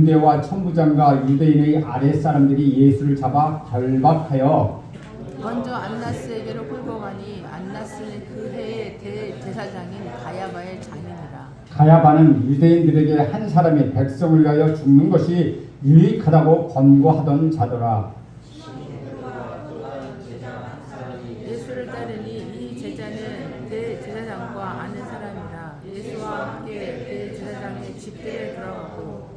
군대와 천부장과 유대인의 아랫사람들이 예수를 잡아 결박하여 먼저 안나스에게로 끌고 가니 안나스는 그 해의 대제사장인 가야바의 장인이라. 가야바는 유대인들에게 한 사람이 백성을 위하여 죽는 것이 유익하다고 권고하던 자더라. 예수를 따르니 이 제자는 대제사장과 아는 사람이라. 예수와 함께 대제사장의 집들에 들어가고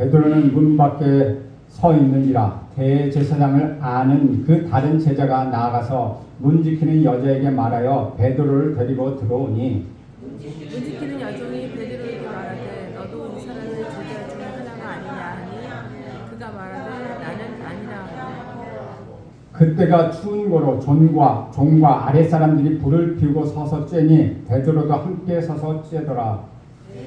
베드로는 문 밖에 서 있느니라 대제사장을 아는 그 다른 제자가 나아가서 문 지키는 여자에게 말하여 베드로를 데리고 들어오니 문 지키는 여종이 베드로에게 말하되 너도 이 사람의 제자 중 하나가 아니냐 하니? 그가 말하되 나는 아니라 그때가 추운 거로 존과 종과 아랫사람들이 불을 피우고 서서 쬐니 베드로도 함께 서서 쬐더라.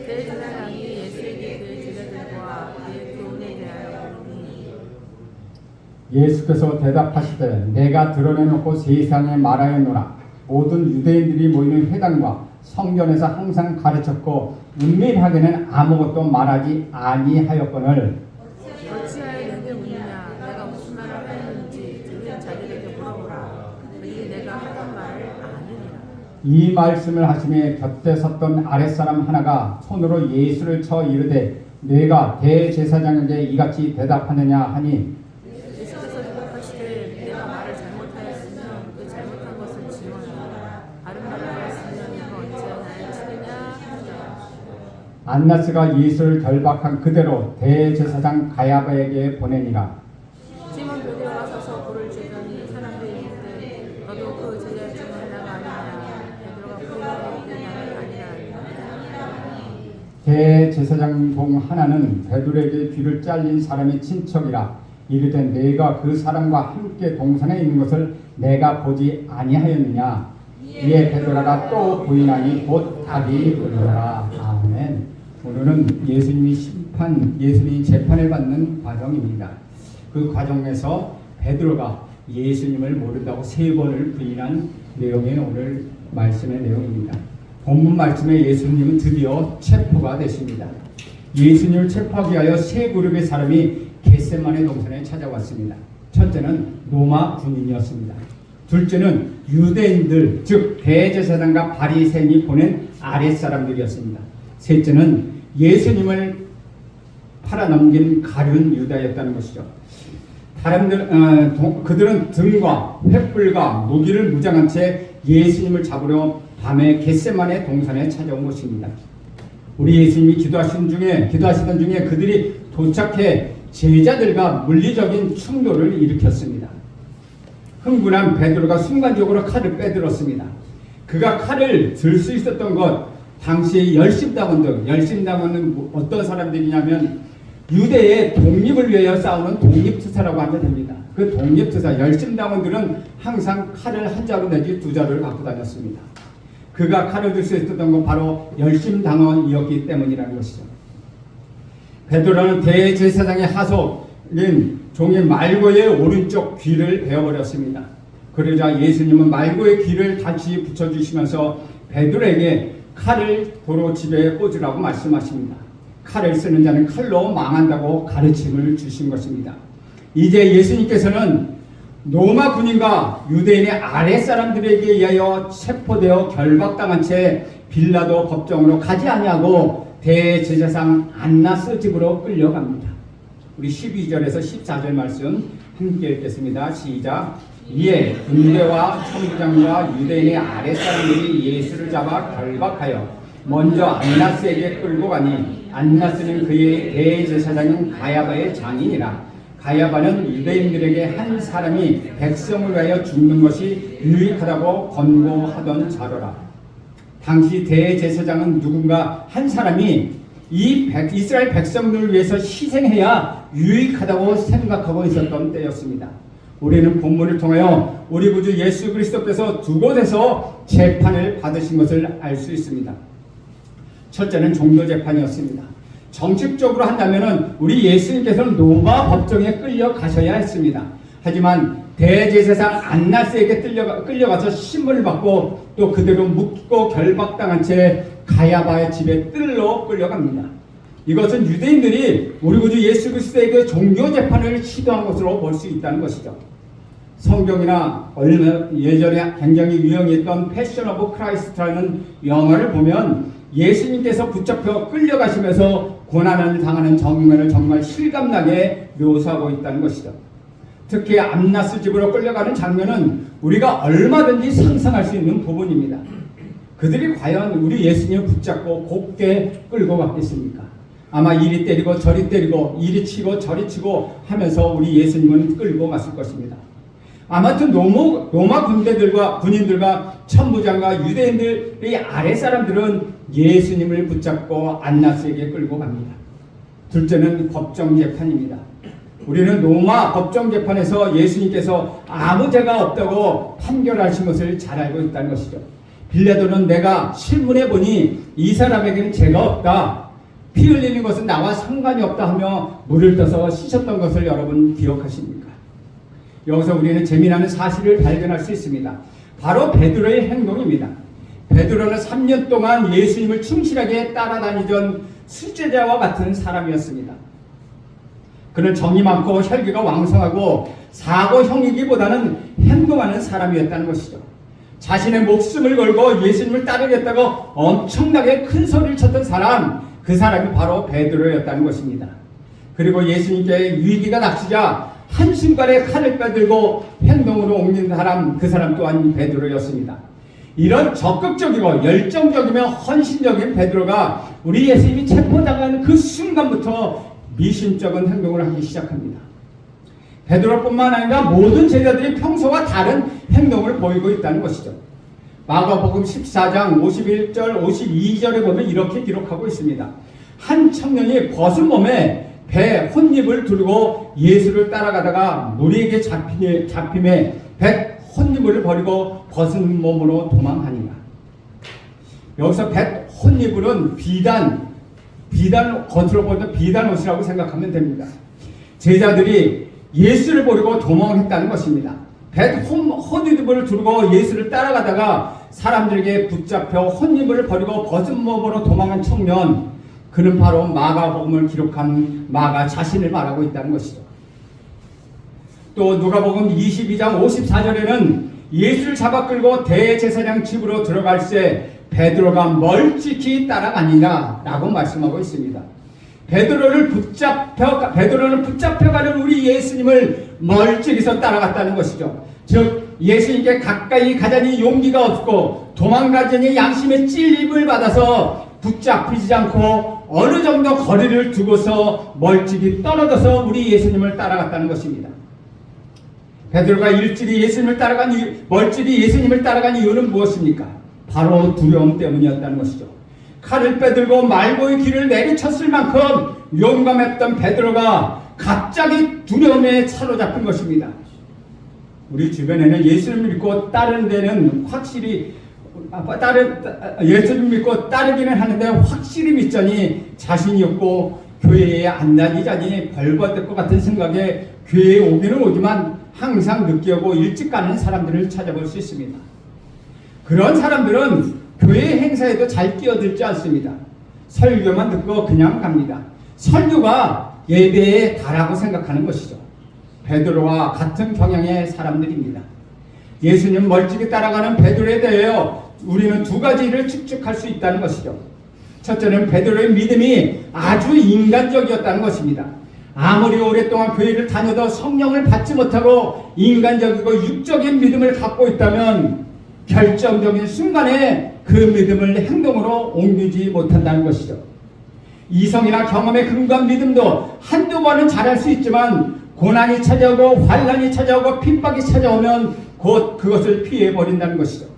대제사장이 예수에게 그 제자들과 그의 교훈에 대하여 물으니 예수께서 대답하시되 내가 드러내놓고 세상에 말하였노라. 모든 유대인들이 모이는 회당과 성전에서 항상 가르쳤고 은밀하게는 아무것도 말하지 아니하였거늘. 이 말씀을 하심에 곁에 섰던 아랫사람 하나가 손으로 예수를 쳐 이르되 내가 대제사장에게 이같이 대답하느냐 하니 예수께서 대답하시되 내가 말을 잘못하였으면 그 잘못한 것을 지원하라 바른 말을 하였으면 내가 어찌하여 나를 치느냐 하더라 안나스가 예수를 결박한 그대로 대제사장 가야바에게 보내니라. 시몬 베드로가 서서 불을 쬐더니 사람들이 이르되 너도 그 제자 중 하나가 아니냐 베드로가 부인하되 나는 아니라 대제사장 중 하나는 베드로에게 귀를 잘린 사람의 친척이라. 이르되 내가 그 사람과 함께 동산에 있는 것을 내가 보지 아니하였느냐? 이에 베드로가 또 부인하니 곧 답이 그러라. 아멘 오늘은 예수님이 심판 예수님이 재판을 받는 과정입니다 그 과정에서 베드로가 예수님을 모른다고 세 번을 부인한 내용이 오늘 말씀의 내용입니다 본문 말씀에 예수님은 드디어 체포가 되십니다. 예수님을 체포하기 위하여 세 그룹의 사람이 겟세만의 동산에 찾아왔습니다. 첫째는 로마 군인이었습니다. 둘째는 유대인들 즉 대제사장과 바리새인이 보낸 아랫사람들이었습니다. 셋째는 예수님을 팔아넘긴 가룟 유다였다는 것이죠. 사람들 어, 도- 그들은 등과 횃불과 무기를 무장한 채 예수님을 잡으려 밤에 겟세만의 동산에 찾아온 것입니다. 우리 예수님이 기도하신 중에 기도하시던 중에 그들이 도착해 제자들과 물리적인 충돌을 일으켰습니다. 흥분한 베드로가 순간적으로 칼을 빼들었습니다. 그가 칼을 들 수 있었던 것 당시 열심당원들 열심당원은 뭐- 어떤 사람들이냐면 유대의 독립을 위하여 싸우는 독립투사라고 하면 됩니다. 그 독립투사 열심당원들은 항상 칼을 한 자루 내지 두 자루를 갖고 다녔습니다. 그가 칼을 들 수 있었던 건 바로 열심당원이었기 때문이라는 것이죠. 베드로는 대제사장의 하속인 종의 말고의 오른쪽 귀를 베어버렸습니다. 그러자 예수님은 말고의 귀를 다시 붙여주시면서 베드로에게 칼을 도로 집에 꽂으라고 말씀하십니다. 칼을 쓰는 자는 칼로 망한다고 가르침을 주신 것입니다. 이제 예수님께서는 로마 군인과 유대인의 아랫사람들에게 의하여 체포되어 결박당한 채 빌라도 법정으로 가지 아니하고 대제사장 안나스 집으로 끌려갑니다. 우리 12절에서 14절 말씀 함께 읽겠습니다. 시작. 이에 군대와 천부장과 유대인의 아랫사람들이 예수를 잡아 결박하여 먼저 안나스에게 끌고 가니 안나스는 그의 대제사장인 가야바의 장인이라 가야바는 유대인들에게 한 사람이 백성을 위하여 죽는 것이 유익하다고 권고하던 자로라. 당시 대제사장은 누군가 한 사람이 이 백- 이스라엘 백성들을 위해서 희생해야 유익하다고 생각하고 있었던 때였습니다. 우리는 본문을 통하여 우리 구주 예수 그리스도께서 두 곳에서 재판을 받으신 것을 알 수 있습니다. 첫째는 종교 재판이었습니다. 정식적으로 한다면은 우리 예수님께서는 로마 법정에 끌려 가셔야 했습니다. 하지만 대제사장 안나스에게 끌려가, 끌려가서 신문을 받고 또 그대로 묻고 결박당한 채 가야바의 집에 뜰로 끌려갑니다. 이것은 유대인들이 우리 구주 예수 그리스도의 그 종교 재판을 시도한 것으로 볼 수 있다는 것이죠. 성경이나 예전에 굉장히 유행했던 패션 오브 크라이스트라는 영화를 보면 예수님께서 붙잡혀 끌려가시면서 고난을 당하는 장면을 정말 실감나게 묘사하고 있다는 것이죠. 특히 암나스 집으로 끌려가는 장면은 우리가 얼마든지 상상할 수 있는 부분입니다. 그들이 과연 우리 예수님을 붙잡고 곱게 끌고 갔겠습니까? 아마 이리 때리고 저리 때리고 이리 치고 저리 치고 하면서 우리 예수님은 끌고 갔을 것입니다. 아무튼 로마, 로마 군대들과 군인들과 천부장과 유대인들의 아래 사람들은 예수님을 붙잡고 안나스에게 끌고 갑니다. 둘째는 법정 재판입니다. 우리는 로마 법정 재판에서 예수님께서 아무 죄가 없다고 판결하신 것을 잘 알고 있다는 것이죠. 빌라도는 내가 실문에 보니 이 사람에게는 죄가 없다. 피 흘리는 것은 나와 상관이 없다 하며 물을 떠서 씻었던 것을 여러분 기억하십니까? 여기서 우리는 재미나는 사실을 발견할 수 있습니다. 바로 베드로의 행동입니다. 베드로는 3년 동안 예수님을 충실하게 따라다니던 수제자와 같은 사람이었습니다. 그는 정이 많고 혈기가 왕성하고 사고형이기보다는 행동하는 사람이었다는 것이죠. 자신의 목숨을 걸고 예수님을 따르겠다고 엄청나게 큰 소리를 쳤던 사람, 그 사람이 바로 베드로였다는 것입니다. 그리고 예수님께 위기가 닥치자 한순간에 칼을 빼들고 행동으로 옮긴 사람, 그 사람 또한 베드로였습니다. 이런 적극적이고 열정적이며 헌신적인 베드로가 우리 예수님이 체포당하는 그 순간부터 미심쩍은 행동을 하기 시작합니다. 베드로뿐만 아니라 모든 제자들이 평소와 다른 행동을 보이고 있다는 것이죠. 마가복음 14장 51절 52절에 보면 이렇게 기록하고 있습니다. 한 청년이 벗은 몸에 배 혼입을 두르고 예수를 따라가다가 무리에게 잡히에, 잡힘에 배 혼입을 버리고 벗은 몸으로 도망하니라. 여기서 배 혼입을은 비단, 비단 겉으로 보면 비단 옷이라고 생각하면 됩니다. 제자들이 예수를 버리고 도망했다는 것입니다. 뱃 혼입을 두르고 예수를 따라가다가 사람들에게 붙잡혀 혼입을 버리고 벗은 몸으로 도망한 청년 그는 바로 마가복음을 기록한 마가 자신을 말하고 있다는 것이죠. 또 누가복음 22장 54절에는 예수를 잡아 끌고 대제사장 집으로 들어갈 때 베드로가 멀찍이 따라가니라라고 말씀하고 있습니다. 베드로를 붙잡혀 베드로는 붙잡혀가는 우리 예수님을 멀찍이서 따라갔다는 것이죠. 즉 예수님께 가까이 가자니 용기가 없고 도망가자니 양심의 찔림을 받아서 붙잡히지 않고 어느 정도 거리를 두고서 멀찍이 떨어져서 우리 예수님을 따라갔다는 것입니다. 베드로가 일찍이 예수님을 따라간 이유, 멀찍이 예수님을 따라간 이유는 무엇입니까? 바로 두려움 때문이었다는 것이죠. 칼을 빼들고 말고의 길을 내리쳤을 만큼 용감했던 베드로가 갑자기 두려움에 사로잡힌 것입니다. 우리 주변에는 예수를 믿고 따르는 데는 확실히 따르 예수를 믿고 따르기는 하는데 확실히 믿자니 자신이 없고 교회에 안 다니자니 벌받을 것 같은 생각에 교회에 오기는 오지만 항상 오고 일찍 가는 사람들을 찾아볼 수 있습니다. 그런 사람들은 교회 행사에도 잘 끼어들지 않습니다. 설교만 듣고 그냥 갑니다. 설교가 예배에 다라고 생각하는 것이죠. 베드로와 같은 경향의 사람들입니다. 예수님 멀찍이 따라가는 베드로에 대하여 우리는 두 가지를 추측할 수 있다는 것이죠. 첫째는 베드로의 믿음이 아주 인간적이었다는 것입니다. 아무리 오랫동안 교회를 다녀도 성령을 받지 못하고 인간적이고 육적인 믿음을 갖고 있다면 결정적인 순간에 그 믿음을 행동으로 옮기지 못한다는 것이죠. 이성이나 경험에 근거한 믿음도 한두 번은 잘할 수 있지만 고난이 찾아오고 환란이 찾아오고 핍박이 찾아오면 곧 그것을 피해 버린다는 것이죠.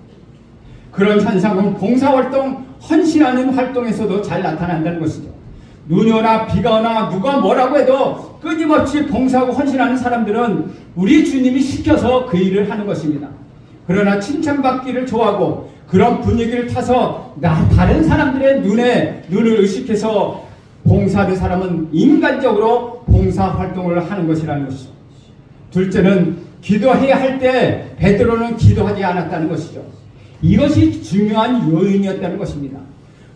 그런 현상은 봉사활동, 헌신하는 활동에서도 잘 나타난다는 것이죠. 눈이 오나 비가 오나 누가 뭐라고 해도 끊임없이 봉사하고 헌신하는 사람들은 우리 주님이 시켜서 그 일을 하는 것입니다. 그러나 칭찬받기를 좋아하고 그런 분위기를 타서 나 다른 사람들의 눈에 눈을 의식해서 봉사하는 사람은 인간적으로 봉사 활동을 하는 것이라는 것이죠. 둘째는 기도해야 할 때 베드로는 기도하지 않았다는 것이죠. 이것이 중요한 요인이었다는 것입니다.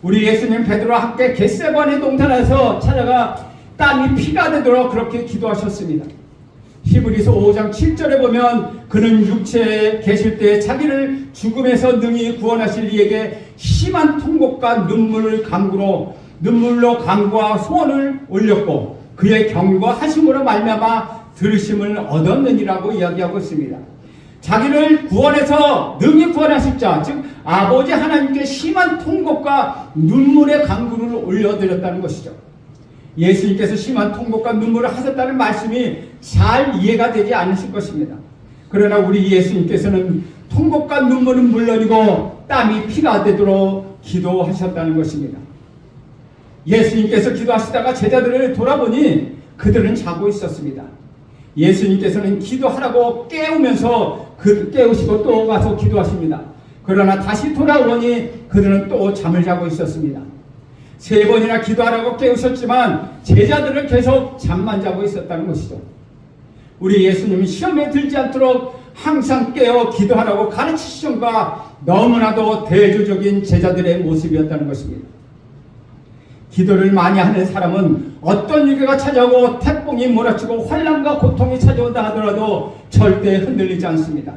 우리 예수님 베드로와 함께 겟세반의 동산에서 찾아가 땀이 피가 되도록 그렇게 기도하셨습니다. 히브리서 5장 7절에 보면 그는 육체에 계실 때 자기를 죽음에서 능히 구원하실 이에게 심한 통곡과 눈물을 강구로 눈물로 강구와 소원을 올렸고 그의 경과 하심으로 말미암아 들으심을 얻었느니라고 이야기하고 있습니다. 자기를 구원해서 능히 구원하실 자, 즉 아버지 하나님께 심한 통곡과 눈물의 강구를 올려드렸다는 것이죠. 예수님께서 심한 통곡과 눈물을 하셨다는 말씀이 잘 이해가 되지 않으실 것입니다. 그러나 우리 예수님께서는 통곡과 눈물은 물론이고 땀이 피가 되도록 기도하셨다는 것입니다. 예수님께서 기도하시다가 제자들을 돌아보니 그들은 자고 있었습니다. 예수님께서는 기도하라고 깨우면서 그 깨우시고 또 가서 기도하십니다. 그러나 다시 돌아오니 그들은 또 잠을 자고 있었습니다. 세 번이나 기도하라고 깨우셨지만 제자들은 계속 잠만 자고 있었다는 것이죠. 우리 예수님은 시험에 들지 않도록 항상 깨어 기도하라고 가르치시던가 너무나도 대조적인 제자들의 모습이었다는 것입니다. 기도를 많이 하는 사람은 어떤 위기가 찾아오고 태풍이 몰아치고 환란과 고통이 찾아온다 하더라도 절대 흔들리지 않습니다.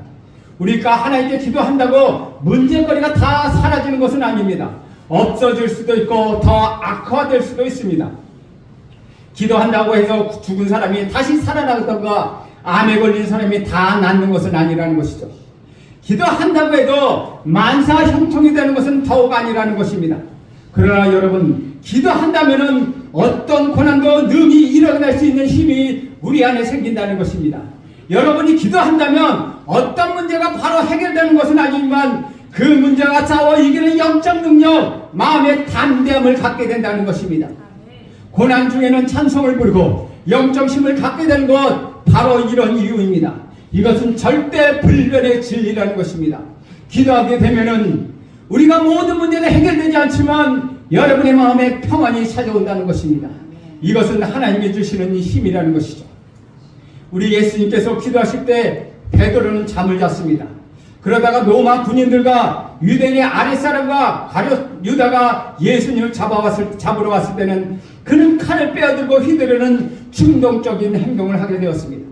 우리가 하나님께 기도한다고 문제거리가 다 사라지는 것은 아닙니다. 없어질 수도 있고 더 악화될 수도 있습니다. 기도한다고 해서 죽은 사람이 다시 살아나던가 암에 걸린 사람이 다 낫는 것은 아니라는 것이죠. 기도한다고 해도 만사 형통이 되는 것은 더욱 아니라는 것입니다. 그러나 여러분 기도한다면은 어떤 고난도 능히 일어날 수 있는 힘이 우리 안에 생긴다는 것입니다. 여러분이 기도한다면 어떤 문제가 바로 해결되는 것은 아니지만 그 문제가 싸워 이기는 영적 능력, 마음의 담대함을 갖게 된다는 것입니다. 고난 중에는 찬송을 부르고 영적 힘을 갖게 되는 것 바로 이런 이유입니다. 이것은 절대 불변의 진리라는 것입니다. 기도하게 되면은 우리가 모든 문제가 해결되지 않지만 여러분의 마음에 평안이 찾아온다는 것입니다. 이것은 하나님이 주시는 힘이라는 것이죠. 우리 예수님께서 기도하실 때 베드로는 잠을 잤습니다. 그러다가 로마 군인들과 유대인의 아랫사람과 가룟 유다가 예수님을 잡아왔을 잡으러 왔을 때는 그는 칼을 빼어들고 휘두르는 충동적인 행동을 하게 되었습니다.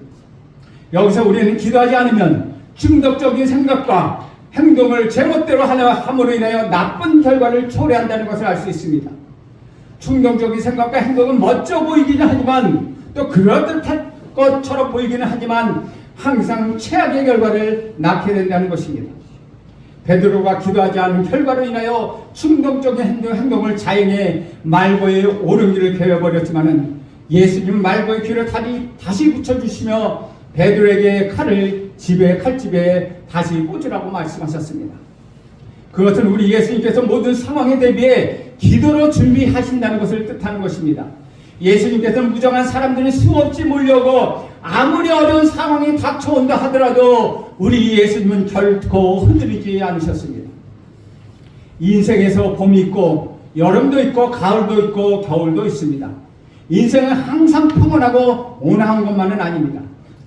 여기서 우리는 기도하지 않으면 중독적인 생각과 행동을 제멋대로 함으로 인하여 나쁜 결과를 초래한다는 것을 알 수 있습니다. 충동적인 생각과 행동은 멋져 보이기는 하지만 또 그럴듯할 것처럼 보이기는 하지만 항상 최악의 결과를 낳게 된다는 것입니다. 베드로가 기도하지 않은 결과로 인하여 충동적인 행동, 행동을 자행해 말고의 옳은 길을 개어버렸지만은 예수님 말고의 귀를 다시 붙여주시며 베드로에게 칼을 집에 칼집에 다시 꽂으라고 말씀하셨습니다. 그것은 우리 예수님께서 모든 상황에 대비해 기도로 준비하신다는 것을 뜻하는 것입니다. 예수님께서는 무정한 사람들이 수없이 몰려오고 아무리 어려운 상황이 닥쳐온다 하더라도 우리 예수님은 결코 흔들리지 않으셨습니다. 인생에서 봄이 있고 여름도 있고 가을도 있고 겨울도 있습니다. 인생은 항상 평온하고 온화한 것만은 아닙니다.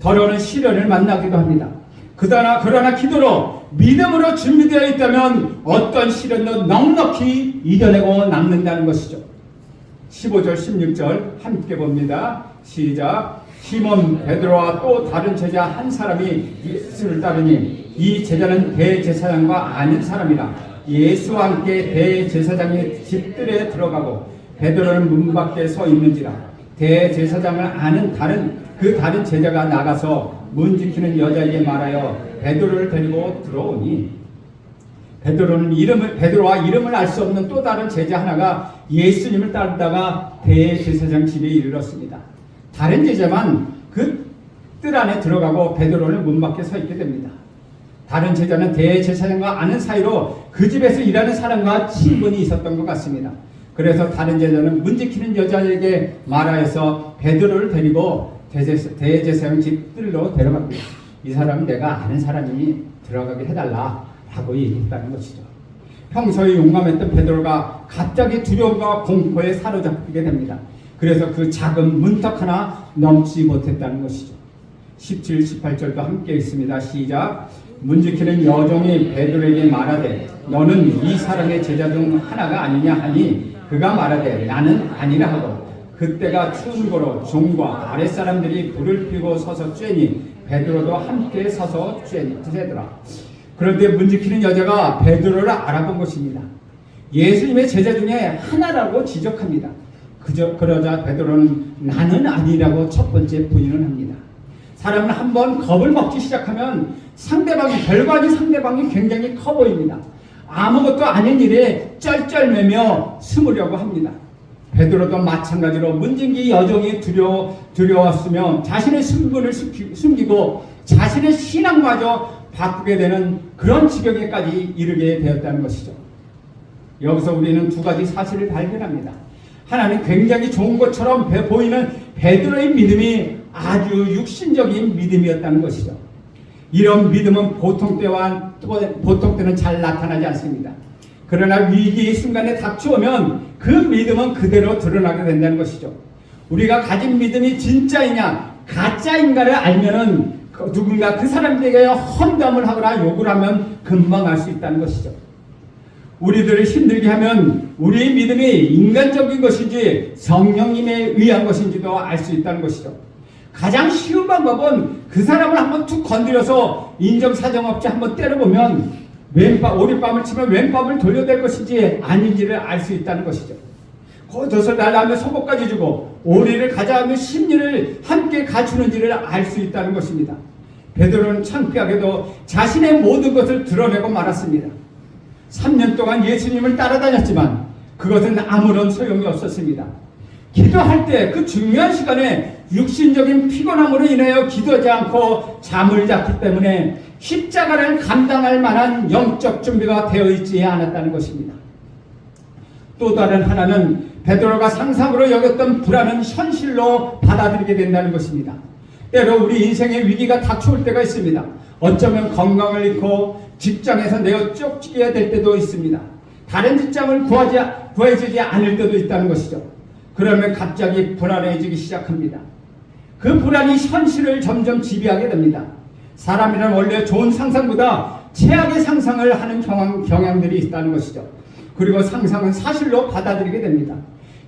더러는 시련을 만나기도 합니다. 그러나 그러나 기도로 믿음으로 준비되어 있다면 어떤 시련도 넉넉히 이겨내고 남는다는 것이죠. 15절 16절 함께 봅니다. 시작. 시몬 베드로와 또 다른 제자 한 사람이 예수를 따르니 이 제자는 대제사장과 아는 사람이라 예수와 함께 대제사장의 집들에 들어가고 베드로는 문 밖에 서 있는지라 대제사장을 아는 다른 그 다른 제자가 나가서 문 지키는 여자에게 말하여 베드로를 데리고 들어오니 베드로는 이름을 베드로와 이름을 알 수 없는 또 다른 제자 하나가 예수님을 따르다가 대제사장 집에 이르렀습니다. 다른 제자만 그 뜰 안에 들어가고 베드로는 문 밖에 서 있게 됩니다. 다른 제자는 대제사장과 아는 사이로 그 집에서 일하는 사람과 친분이 있었던 것 같습니다. 그래서 다른 제자는 문 지키는 여자에게 말하여서 베드로를 데리고 대제사- 대제사장 집 뜰로 데려갑니다. 이 사람은 내가 아는 사람이니 들어가게 해달라 라고 얘기했다는 것이죠. 평소에 용감했던 베드로가 갑자기 두려움과 공포에 사로잡히게 됩니다. 그래서 그 작은 문턱 하나 넘지 못했다는 것이죠. 17, 18절도 함께 있습니다. 시작. 문지키는 여종이 베드로에게 말하되 너는 이 사람의 제자 중 하나가 아니냐 하니 그가 말하되 나는 아니라 하고 그때가 추운 거로 종과 아랫사람들이 불을 피고 서서 쬐니 베드로도 함께 서서 쬐- 쬐더라. 그런데 문지키는 여자가 베드로를 알아본 것입니다. 예수님의 제자 중에 하나라고 지적합니다. 그저 그러자 베드로는 나는 아니라고 첫 번째 부인을 합니다. 사람은 한번 겁을 먹기 시작하면 상대방이 아닌 상대방이 굉장히 커 보입니다. 아무것도 아닌 일에 쩔쩔매며 숨으려고 합니다. 베드로도 마찬가지로 문진기 여종이 두려워 두려웠으며 자신의 신분을 숨기- 숨기고 자신의 신앙마저 바꾸게 되는 그런 지경에까지 이르게 되었다는 것이죠. 여기서 우리는 두 가지 사실을 발견합니다. 하나는 굉장히 좋은 것처럼 배- 보이는 베드로의 믿음이 아주 육신적인 믿음이었다는 것이죠. 이런 믿음은 보통 때와 또 보통 때는 잘 나타나지 않습니다. 그러나 위기의 순간에 닥쳐오면 그 믿음은 그대로 드러나게 된다는 것이죠. 우리가 가진 믿음이 진짜이냐 가짜인가를 알면은 그 누군가 그 사람들에게 험담을 하거나 욕을 하면 금방 알 수 있다는 것이죠. 우리들을 힘들게 하면 우리의 믿음이 인간적인 것인지 성령님에 의한 것인지도 알 수 있다는 것이죠. 가장 쉬운 방법은 그 사람을 한번 툭 건드려서 인정사정 없이 한번 때려보면 왼밤, 오리밤을 치면 왼밤을 돌려댈 것인지 아닌지를 알 수 있다는 것이죠. 걷어서 날라면 속옷까지 주고 오리를 가져가면 심리를 함께 갖추는지를 알 수 있다는 것입니다. 베드로는 창피하게도 자신의 모든 것을 드러내고 말았습니다. 3년 동안 예수님을 따라다녔지만 그것은 아무런 소용이 없었습니다. 기도할 때 그 중요한 시간에 육신적인 피곤함으로 인하여 기도하지 않고 잠을 잤기 때문에 십자가를 감당할 만한 영적 준비가 되어 있지 않았다는 것입니다. 또 다른 하나는 베드로가 상상으로 여겼던 불안은 현실로 받아들이게 된다는 것입니다. 때로 우리 인생의 위기가 닥쳐올 때가 있습니다. 어쩌면 건강을 잃고 직장에서 내어 쫓기게 될 때도 있습니다. 다른 직장을 구하지, 구해지지 않을 때도 있다는 것이죠. 그러면 갑자기 불안해지기 시작합니다. 그 불안이 현실을 점점 지배하게 됩니다. 사람이란 원래 좋은 상상보다 최악의 상상을 하는 경향, 경향들이 있다는 것이죠. 그리고 상상은 사실로 받아들이게 됩니다.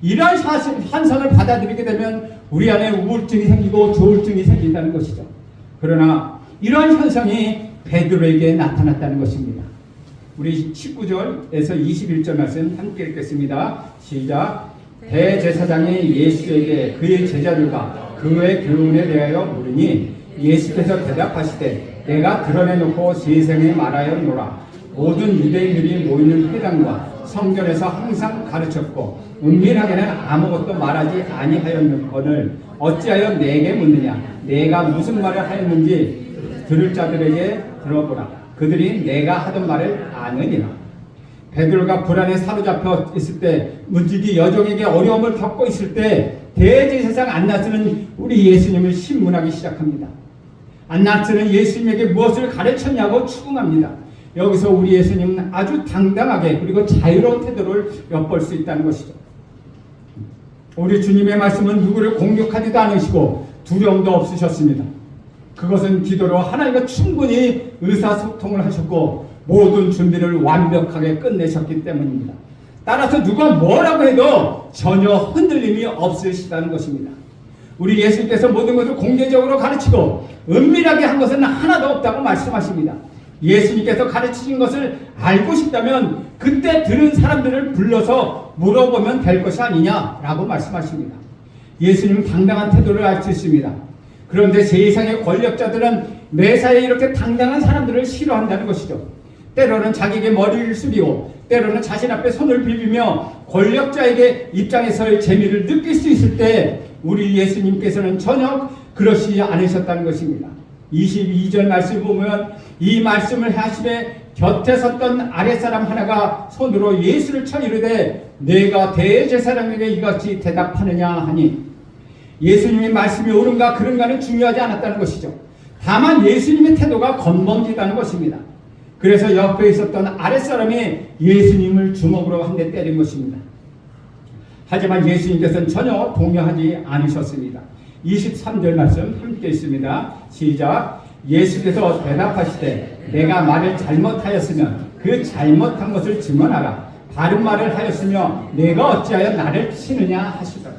이러한 사실, 환상을 받아들이게 되면 우리 안에 우울증이 생기고 조울증이 생긴다는 것이죠. 그러나 이러한 현상이 베드로에게 나타났다는 것입니다. 우리 19절에서 21절 말씀 함께 읽겠습니다. 시작. 대제사장이 예수에게 그의 제자들과 그의 교훈에 대하여 물으니 예수께서 대답하시되 내가 드러내놓고 세상에 말하였노라. 모든 유대인들이 모이는 회당과 성전에서 항상 가르쳤고 은밀하게는 아무것도 말하지 아니하였거늘 어찌하여 내게 묻느냐? 내가 무슨 말을 하였는지 들을 자들에게 들어보라. 그들이 내가 하던 말을 아느니라. 베드로가 불안에 사로잡혀 있을 때 문지기 여종에게 어려움을 겪고 있을 때 대제사장 안나스는 우리 예수님을 신문하기 시작합니다. 안나스는 예수님에게 무엇을 가르쳤냐고 추궁합니다. 여기서 우리 예수님은 아주 당당하게 그리고 자유로운 태도를 엿볼 수 있다는 것이죠. 우리 주님의 말씀은 누구를 공격하지도 않으시고 두려움도 없으셨습니다. 그것은 기도로 하나님과 충분히 의사소통을 하셨고 모든 준비를 완벽하게 끝내셨기 때문입니다. 따라서 누가 뭐라고 해도 전혀 흔들림이 없으시다는 것입니다. 우리 예수님께서 모든 것을 공개적으로 가르치고 은밀하게 한 것은 하나도 없다고 말씀하십니다. 예수님께서 가르치신 것을 알고 싶다면 그때 들은 사람들을 불러서 물어보면 될 것이 아니냐라고 말씀하십니다. 예수님 당당한 태도를 알 수 있습니다. 그런데 세상의 권력자들은 매사에 이렇게 당당한 사람들을 싫어한다는 것이죠. 때로는 자기에게 머리를 숙이고 때로는 자신 앞에 손을 비비며 권력자에게 입장에서의 재미를 느낄 수 있을 때 우리 예수님께서는 전혀 그러시지 않으셨다는 것입니다. 22절 말씀 보면 이 말씀을 하시되 곁에 섰던 아랫사람 하나가 손으로 예수를 쳐 이르되 내가 대제사장에게 이같이 대답하느냐 하니 예수님의 말씀이 옳은가 그른가는 중요하지 않았다는 것이죠. 다만 예수님의 태도가 건방지다는 것입니다. 그래서 옆에 있었던 아랫사람이 예수님을 주먹으로 한 대 때린 것입니다. 하지만 예수님께서는 전혀 동요하지 않으셨습니다. 23절 말씀 함께 있습니다. 시작. 예수께서 대답하시되 내가 말을 잘못하였으면 그 잘못한 것을 증언하라. 바른 말을 하였으며 내가 어찌하여 나를 치느냐 하시더라.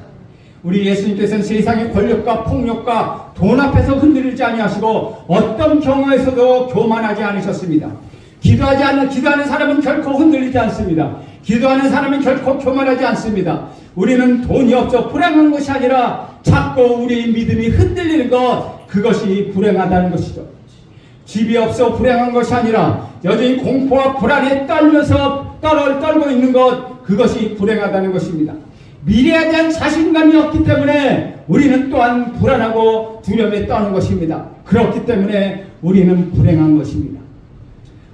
우리 예수님께서는 세상의 권력과 폭력과 돈 앞에서 흔들리지 아니하시고 어떤 경우에서도 교만하지 않으셨습니다. 기도하지 않는 기도하는 사람은 결코 흔들리지 않습니다. 기도하는 사람은 결코 교만하지 않습니다. 우리는 돈이 없어 불행한 것이 아니라 자꾸 우리 믿음이 흔들리는 것 그것이 불행하다는 것이죠. 집이 없어 불행한 것이 아니라 여전히 공포와 불안에 떨면서 떨어 떨고 있는 것 그것이 불행하다는 것입니다. 미래에 대한 자신감이 없기 때문에 우리는 또한 불안하고 두려움에 떠는 것입니다. 그렇기 때문에 우리는 불행한 것입니다.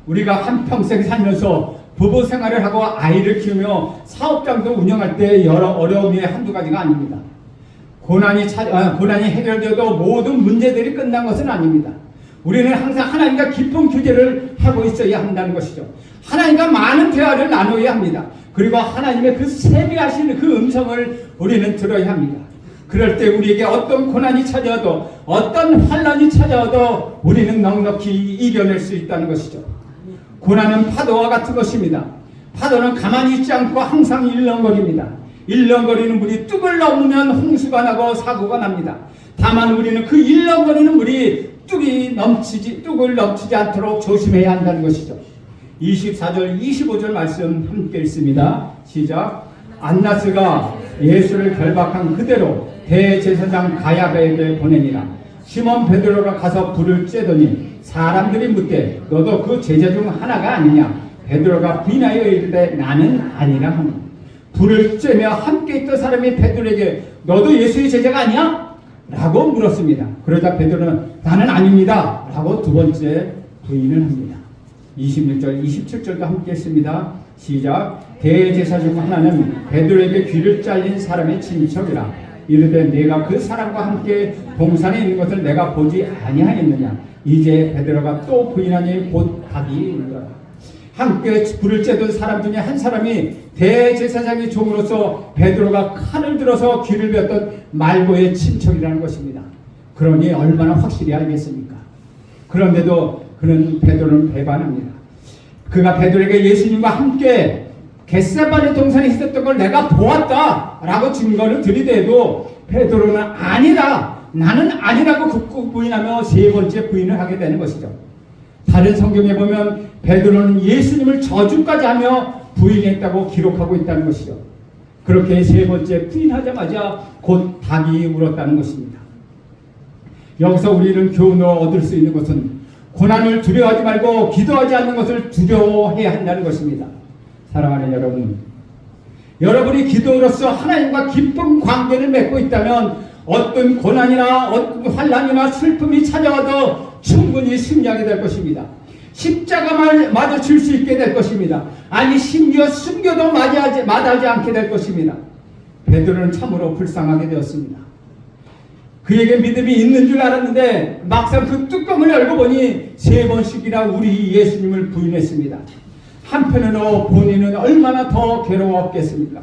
우리가 한평생 살면서 부부 생활을 하고 아이를 키우며 사업장도 운영할 때 여러 어려움이 한두 가지가 아닙니다. 고난이 차, 아, 고난이 해결되어도 모든 문제들이 끝난 것은 아닙니다. 우리는 항상 하나님과 깊은 교제를 하고 있어야 한다는 것이죠. 하나님과 많은 대화를 나누어야 합니다. 그리고 하나님의 그 세미하신 그 음성을 우리는 들어야 합니다. 그럴 때 우리에게 어떤 고난이 찾아와도 어떤 환란이 찾아와도 우리는 넉넉히 이겨낼 수 있다는 것이죠. 고난은 파도와 같은 것입니다. 파도는 가만히 있지 않고 항상 일렁거립니다. 일렁거리는 물이 뚝을 넘으면 홍수가 나고 사고가 납니다. 다만 우리는 그 일렁거리는 물이 뚝이 넘치지 뚝을 넘치지 않도록 조심해야 한다는 것이죠. 24절 25절 말씀 함께 읽습니다. 시작. 안나스가 예수를 결박한 그대로 대제사장 가야바에게 보내니라. 시몬 베드로가 가서 불을 쬐더니 사람들이 묻되 너도 그 제자 중 하나가 아니냐? 베드로가 비나여 이르되 나는 아니라 하니 불을 쬐며 함께 있던 사람이 베드로에게 너도 예수의 제자가 아니야? 라고 물었습니다. 그러자 베드로는 나는 아닙니다. 라고 두 번째 부인을 합니다. 26절, 27절도 함께 했습니다. 시작. 대제사 중 하나는 베드로에게 귀를 잘린 사람의 친척이라. 이르되 내가 그 사람과 함께 동산에 있는 것을 내가 보지 아니하였느냐. 이제 베드로가 또 부인하니 곧 답이 울더라. 함께 불을 쬐던 사람 중에 한 사람이 대제사장의 종으로서 베드로가 칼을 들어서 귀를 베었던 말고의 친척이라는 것입니다. 그러니 얼마나 확실히 알겠습니까? 그런데도 그는 베드로는 배반합니다. 그가 베드로에게 예수님과 함께 겟세바네 동산에 있었던 걸 내가 보았다 라고 증거를 들이대도 베드로는 아니다. 나는 아니라고 극구 부인하며 세 번째 부인을 하게 되는 것이죠. 다른 성경에 보면 베드로는 예수님을 저주까지 하며 부인했다고 기록하고 있다는 것이죠. 그렇게 세 번째 부인하자마자 곧 닭이 울었다는 것입니다. 여기서 우리는 교훈을 얻을 수 있는 것은 고난을 두려워하지 말고 기도하지 않는 것을 두려워해야 한다는 것입니다. 사랑하는 여러분, 여러분이 기도로서 하나님과 깊은 관계를 맺고 있다면 어떤 고난이나 어떤 환란이나 슬픔이 찾아와도 충분히 승리하게 될 것입니다. 십자가만 맞아칠 수 있게 될 것입니다. 아니 심지어 숨겨도 맞이하지, 마다하지 않게 될 것입니다. 베드로는 참으로 불쌍하게 되었습니다. 그에게 믿음이 있는 줄 알았는데 막상 그 뚜껑을 열고 보니 세 번씩이나 우리 예수님을 부인했습니다. 한편으로 본인은 얼마나 더 괴로웠겠습니까?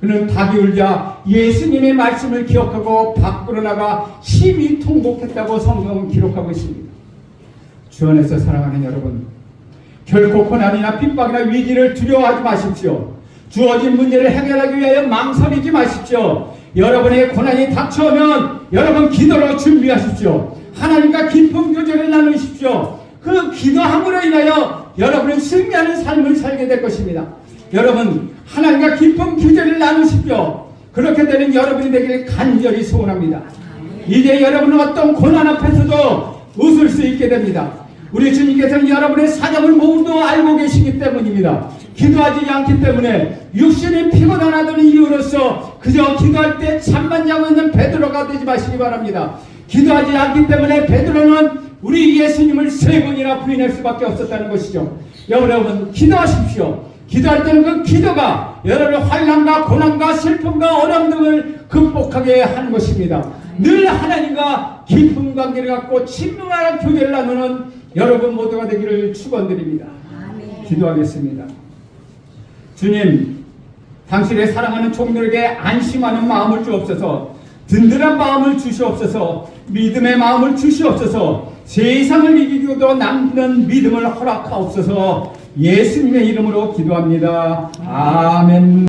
그는 닭이 울자 예수님의 말씀을 기억하고 밖으로 나가 심히 통곡했다고 성경은 기록하고 있습니다. 주 안에서 사랑하는 여러분, 결코 고난이나 핍박이나 위기를 두려워하지 마십시오. 주어진 문제를 해결하기 위하여 망설이지 마십시오. 여러분의 고난이 닥쳐오면 여러분 기도로 준비하십시오. 하나님과 깊은 교제를 나누십시오. 그 기도함으로 인하여 여러분은 승리하는 삶을 살게 될 것입니다. 여러분 하나님과 깊은 교제를 나누십시오. 그렇게 되는 여러분이 되기를 간절히 소원합니다. 이제 여러분은 어떤 고난 앞에서도 웃을 수 있게 됩니다. 우리 주님께서는 여러분의 사정을 모두 알고 계시기 때문입니다. 기도하지 않기 때문에 육신이 피곤하다는 이유로서 그저 기도할 때 잠만 자고 있는 베드로가 되지 마시기 바랍니다. 기도하지 않기 때문에 베드로는 우리 예수님을 세 번이나 부인할 수밖에 없었다는 것이죠. 여러분 기도하십시오. 기도할 때는 그 기도가 여러분의 환란과 고난과 슬픔과 어려움 등을 극복하게 하는 것입니다. 늘 하나님과 깊은 관계를 갖고 친밀한 교제를 나누는 여러분 모두가 되기를 축원드립니다. 기도하겠습니다. 주님, 당신의 사랑하는 종들에게 안심하는 마음을 주옵소서, 든든한 마음을 주시옵소서, 믿음의 마음을 주시옵소서 세상을 이기고도 남는 믿음을 허락하옵소서 예수님의 이름으로 기도합니다. 아멘.